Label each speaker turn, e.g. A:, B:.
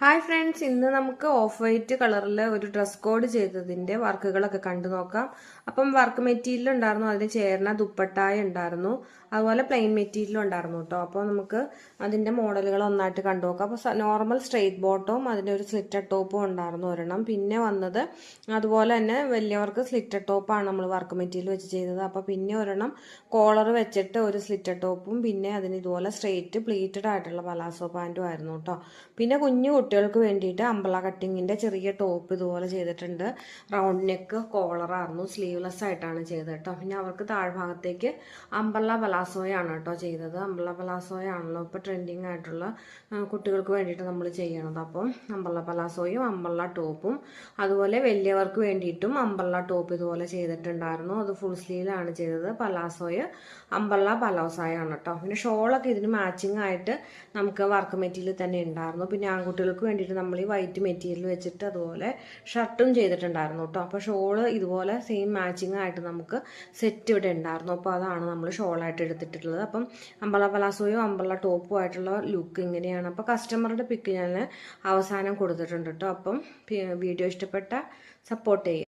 A: Hi friends ഇന്ന് നമുക്ക് of white കളറിൽ ഒരു ഡ്രസ് കോഡ് ചെയ്തതിന്റെ വർക്കുകളൊക്കെ കണ്ടു നോക്കാം. അപ്പം വർക്ക് മെറ്റീരിയൽ ഉണ്ടായിരുന്നു അതിന് ചേർന്ന ദുപ്പട്ടായ ഉണ്ടായിരുന്നു അതുപോലെ പ്ലെയിൻ മെറ്റീരിയൽ ഉണ്ടായിരുന്നു കേട്ടോ അപ്പോൾ നമുക്ക് അതിന്റെ മോഡലുകൾ ഒന്നായിട്ട് കണ്ടു നോക്കാം. അപ്പോൾ നോർമൽ സ്ട്രെയിറ്റ് ബോട്ടവും അതിന്റെ ഒരു സ്ലിറ്റർ ടോപ്പും ഉണ്ടായിരുന്നു ഒരെണ്ണം. പിന്നെ വന്നത് അതുപോലെ തന്നെ വലിയവർക്ക് സ്ലിറ്റർ ടോപ്പാണ് നമ്മൾ വർക്ക് മെറ്റീരിയൽ വെച്ച് ചെയ്തത്. അപ്പോൾ പിന്നെ ഒരെണ്ണം കോളർ വെച്ചിട്ട് ഒരു സ്ലിറ്റർ ടോപ്പും പിന്നെ അതിന് ഇതുപോലെ സ്ട്രെയിറ്റ് പ്ലീറ്റഡ് ആയിട്ടുള്ള പലാസോ പാന്റും ആയിരുന്നു കേട്ടോ പിന്നെ കുഞ്ഞു കുട്ടികൾക്ക് വേണ്ടിയിട്ട് അമ്പള കട്ടിങ്ങിന്റെ ചെറിയ ടോപ്പ് ഇതുപോലെ ചെയ്തിട്ടുണ്ട്. റൗണ്ട് നെക്ക് കോളറായിരുന്നു സ്ലീവ്ലെസ് ആയിട്ടാണ് ചെയ്തത് കേട്ടോ. പിന്നെ അവർക്ക് താഴ്ഭാഗത്തേക്ക് അമ്പള പലാസോയാണ് കേട്ടോ ചെയ്തത്. അമ്പള പലാസോയാണല്ലോ ഇപ്പോൾ ട്രെൻഡിങ് ആയിട്ടുള്ള കുട്ടികൾക്ക് വേണ്ടിയിട്ട് നമ്മൾ ചെയ്യണത്. അപ്പം അമ്പള പലാസോയും അമ്പള ടോപ്പും അതുപോലെ വലിയവർക്ക് വേണ്ടിയിട്ടും അമ്പള ടോപ്പ് ഇതുപോലെ ചെയ്തിട്ടുണ്ടായിരുന്നു. അത് ഫുൾ സ്ലീവിലാണ് ചെയ്തത്. പലാസോയ് അമ്പള പലാസോയാണ് കേട്ടോ. പിന്നെ ഷോളൊക്കെ ഇതിന് മാച്ചിങ് ആയിട്ട് നമുക്ക് വർക്ക് മെറ്റീരിയൽ തന്നെ ഉണ്ടായിരുന്നു. പിന്നെ ആൺകുട്ടികൾക്ക് വേണ്ടിയിട്ട് നമ്മൾ ഈ വൈറ്റ് മെറ്റീരിയൽ വെച്ചിട്ട് അതുപോലെ ഷർട്ടും ചെയ്തിട്ടുണ്ടായിരുന്നു കേട്ടോ. അപ്പോൾ ഷോൾ ഇതുപോലെ സെയിം മാച്ചിങ് ആയിട്ട് നമുക്ക് സെറ്റ് ഇവിടെ ഉണ്ടായിരുന്നു. അപ്പോൾ അതാണ് നമ്മൾ ഷോളായിട്ട് എടുത്തിട്ടുള്ളത്. അപ്പം അമ്പള പലാസോയും അമ്പള ടോപ്പും ആയിട്ടുള്ള ലുക്ക് ഇങ്ങനെയാണ്. അപ്പോൾ കസ്റ്റമറുടെ പിക്ക് ഞാൻ അവസാനം കൊടുത്തിട്ടുണ്ട് കേട്ടോ. അപ്പം വീഡിയോ ഇഷ്ടപ്പെട്ട സപ്പോർട്ട് ചെയ്യുക.